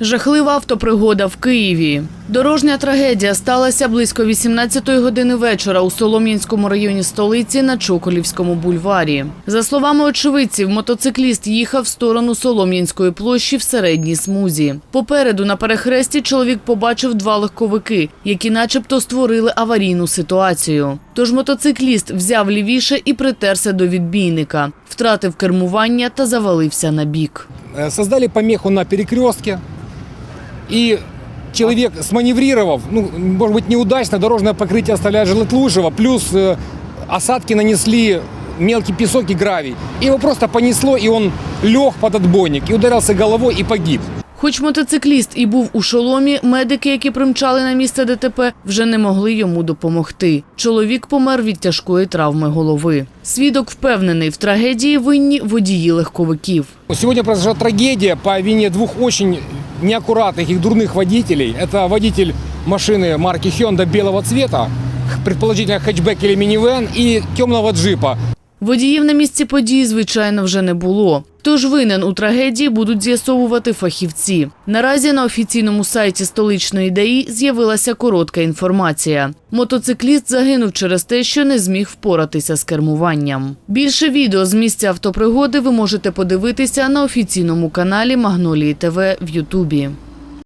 Жахлива автопригода в Києві. Дорожня трагедія сталася близько 18-ї години вечора у Солом'янському районі столиці на Чоколівському бульварі. За словами очевидців, мотоцикліст їхав в сторону Солом'янської площі в середній смузі. Попереду на перехресті чоловік побачив два легковики, які начебто створили аварійну ситуацію. Тож мотоцикліст взяв лівіше і притерся до відбійника, втратив кермування та завалився на бік. Э, создали помеху на перекрестке. И человек, сманеврировав, ну, может быть, неудачно, дорожное покрытие оставляет желать лучшего, плюс э, осадки нанесли мелкий песок и гравий. И его просто понесло, и он лег под отбойник, и ударился головой и погиб. Хоч мотоцикліст і був у шоломі, медики, які примчали на місце ДТП, вже не могли йому допомогти. Чоловік помер від тяжкої травми голови. Свідок впевнений, в трагедії винні водії легковиків. Сегодня произошла трагедия по вине двух очень неаккуратных и дурных водителей. Это водитель машины марки Hyundai белого цвета, предположительно хэтчбэк или минивэн, и темного джипа. Водіїв на місці події, звичайно, вже не було. Тож винен у трагедії будуть з'ясовувати фахівці. Наразі на офіційному сайті столичної ДАІ з'явилася коротка інформація. Мотоцикліст загинув через те, що не зміг впоратися з кермуванням. Більше відео з місця автопригоди ви можете подивитися на офіційному каналі Магнолії ТВ в Ютубі.